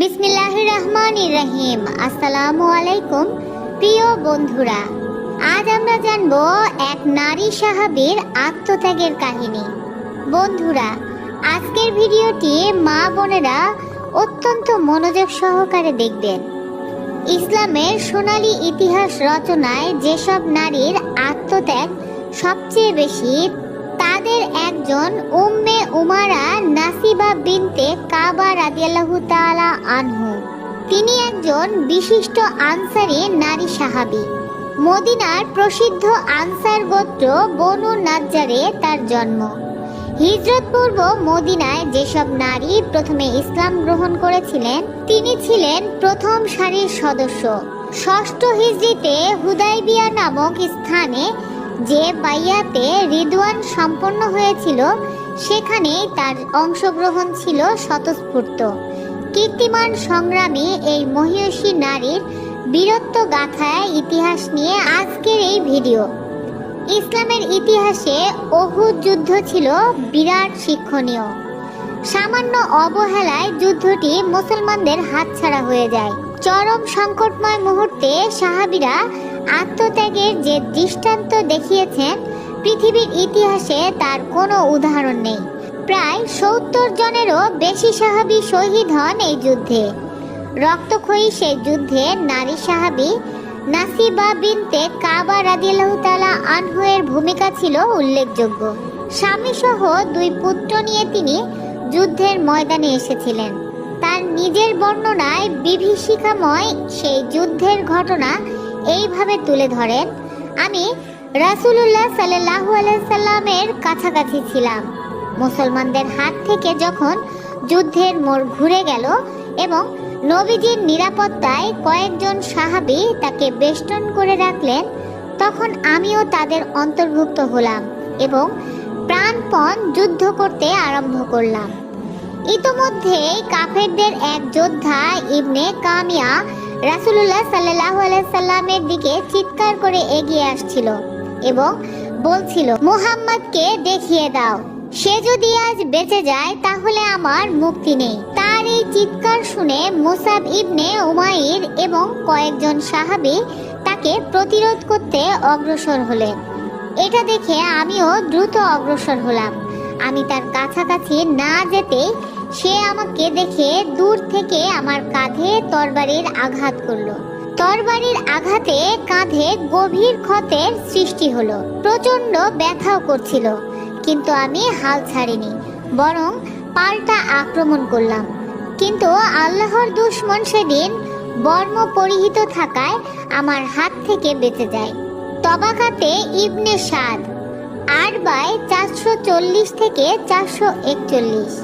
বিসমিল্লাহ রহমান রহিম আসসালামু আলাইকুম প্রিয় বন্ধুরা, আজ আমরা জানব এক নারী সাহাবীর আত্মত্যাগের কাহিনী। বন্ধুরা, আজকের ভিডিওটি মা বোনেরা অত্যন্ত মনোযোগ সহকারে দেখবেন। ইসলামের সোনালী ইতিহাস রচনায় যেসব নারীর আত্মত্যাগ সবচেয়ে বেশি তাদের একজন উম্মে উমারা নাসিবা বিনতে কাবা রাদিয়াল্লাহু তাআলা আনহু। তিনি একজন বিশিষ্ট আনসারী নারী সাহাবী। মদিনার প্রসিদ্ধ আনসার গোত্র বনু নাজ্জারে তার জন্ম। হিজরত পূর্ব মদিনায় যেসব নারী প্রথমে ইসলাম গ্রহণ করেছিলেন, তিনি ছিলেন প্রথম সারির সদস্য। ষষ্ঠ হিজরিতে হুদাইবিয়া নামক স্থানে যে বাইয়াতে রিদওয়ান সম্পন্ন হয়েছিল, সেখানেই তার অংশগ্রহণ ছিল স্বতঃস্ফূর্ত। কীর্তিমান সংগ্রামী এই মহিষী নারীর বীরত্ব গাথায় ইতিহাস নিয়ে আজকের এই ভিডিও। ইসলামের ইতিহাসে অহুদ যুদ্ধ ছিল বিরাট শিক্ষণীয়। সামান্য অবহেলায় যুদ্ধটি মুসলমানদের হাতছাড়া হয়ে যায়। চরম সংকটময় মুহূর্তে সাহাবিরা আত্মত্যাগের যে দৃষ্টান্ত দেখিয়েছেন, পৃথিবীর ইতিহাসে তার কোনো উদাহরণ নেই। প্রায় সত্তর জনেরও বেশি সাহাবি শহীদ হন এই যুদ্ধে। রক্তক্ষয়ী সেই যুদ্ধে নারী সাহাবী নাসিবা বিনতে কাবা রাদিয়াল্লাহু তাআলা আনহুয়ের ভূমিকা ছিল উল্লেখযোগ্য। স্বামী সহ দুই পুত্র নিয়ে তিনি যুদ্ধের ময়দানে এসেছিলেন। তার নিজের বর্ণনায় বিভীষিকাময় সেই যুদ্ধের ঘটনা এইভাবে তুলে ধরেন, আমি রাসূলুল্লাহ সাল্লাল্লাহু আলাইহি সাল্লামের কাছাকাছি ছিলাম। মুসলমানদের হাত থেকে যখন যুদ্ধের মোড় ঘুরে গেল এবং নবীজির নিরাপত্তায় কয়েকজন সাহাবী তাকে বেষ্টন করে রাখলেন, তখন আমিও তাদের অন্তর্ভুক্ত হলাম এবং প্রাণপণ যুদ্ধ করতে আরম্ভ করলাম। ইতোমধ্যে কাফেরদের এক যোদ্ধা ইবনে কামিয়া রাসূলুল্লাহ আলাইহি সাল্লামের দিকে চিৎকার করে এগিয়ে আসছিল এবং বলছিল, মুহাম্মদকে দেখিয়ে দাও। সে যদি আজ বেঁচে যায়, তাহলে আমার মুক্তি নেই। তার এই চিৎকার শুনে মুসাব ইবনে উমাইর এবং কয়েকজন সাহাবী তাকে প্রতিরোধ করতে অগ্রসর হলেন। এটা দেখে আমিও দ্রুত অগ্রসর হলাম। আমি তার কাছাকাছি না যেতেই সে আমাকে দেখে দূর থেকে আমার কাঁধে তরবারির আঘাত করল। তরবারির আঘাতে কাঁধে গভীর ক্ষতের সৃষ্টি হলো প্রচণ্ড ব্যথাও করছিল, কিন্তু আমি হাল ছাড়িনি, বরং পাল্টা আক্রমণ করলাম। কিন্তু আল্লাহর দুশ্মন সেদিন বর্ম পরিহিত থাকায় আমার হাত থেকে বেঁচে যায়। তবাকাতে ইবনে সাদ আট বাই চারশো চল্লিশ থেকে চারশো একচল্লিশ।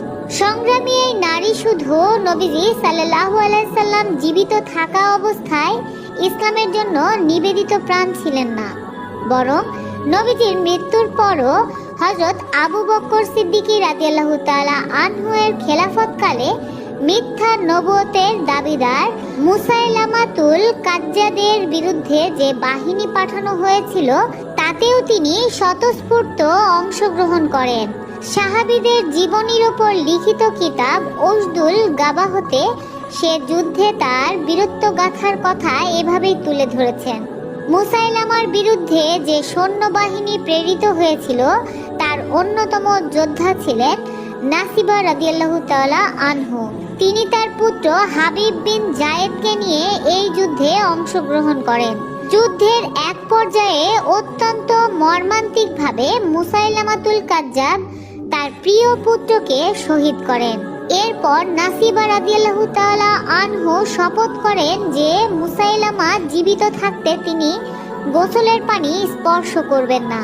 সংগ্রামী এই নারী শুধু নবীজি সাল্লাল্লাহু আলাইহি সাল্লাম জীবিত থাকা অবস্থায় ইসলামের জন্য নিবেদিত প্রাণ ছিলেন না। বরং নবীজির মৃত্যুর পরও হজরত আবু বক্কর সিদ্দিকী রাদিয়াল্লাহু তাআলা আনহুয়ের খেলাফতকালে মিথ্যা নবতের দাবিদার মুসাইলামাতুল কাজ্জাদের বিরুদ্ধে যে বাহিনী পাঠানো হয়েছিল, তাতেও তিনি স্বতঃস্ফূর্ত অংশগ্রহণ করেন। সাহাবীদের জীবনীর ওপর লিখিত কিতাব ওসদুল গাবাহতে সে যুদ্ধে তার বীরত্ব গাথার কথা এভাবেই তুলে ধরেছেন। মুসাইলামার বিরুদ্ধে যে সৈন্যবাহিনী প্রেরিত হয়েছিল, তার অন্যতম যোদ্ধা ছিলেন নাসিবা রাদিয়াল্লাহু তাআলা আনহু। তিনি তার পুত্র হাবিব বিন জায়েদকে নিয়ে এই যুদ্ধে অংশগ্রহণ করেন। যুদ্ধের এক পর্যায়ে অত্যন্ত মর্মান্তিকভাবে মুসাইলামাতুল কাজ্জাব তার প্রিয় পুত্রকে শহীদ করেন। এরপর নাসিবা রাদিয়াল্লাহু তাআলা আনহু শপথ করেন যে মুসাইলামা জীবিত থাকতে তিনি গোসলের পানি স্পর্শ করবেন না।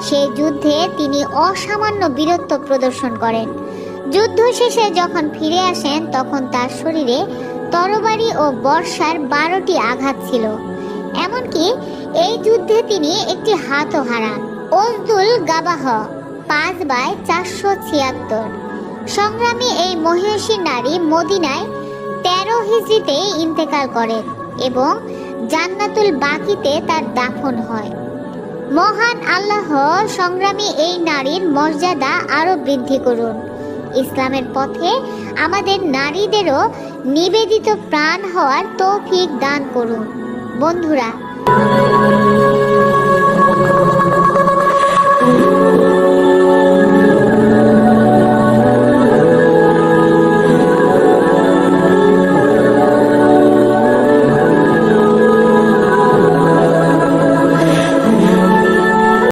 সেই যুদ্ধে তিনি অসামান্য বীরত্ব প্রদর্শন করেন। যুদ্ধ শেষে যখন ফিরে আসেন, তখন তার শরীরে তরবারি ও বর্ষার বারোটি আঘাত ছিল। এমনকি এই যুদ্ধে তিনি একটি হাতও হারান। ওজদুল গাবাহ পাঁচ বাই চারশো ছিয়াত্তর। সংগ্রামী এই মহিষী নারী মদিনায় তেরো হিজড়িতে ইন্তেকাল করেন এবং জান্নাতুল বাকিতে তার দাফন হয়। মহান আল্লাহ সংগ্রামী এই নারীর মর্যাদা আরও বৃদ্ধি করুন। ইসলামের পথে আমাদের নারীদেরও নিবেদিত প্রাণ হওয়ার তৌফিক দান করুন। বন্ধুরা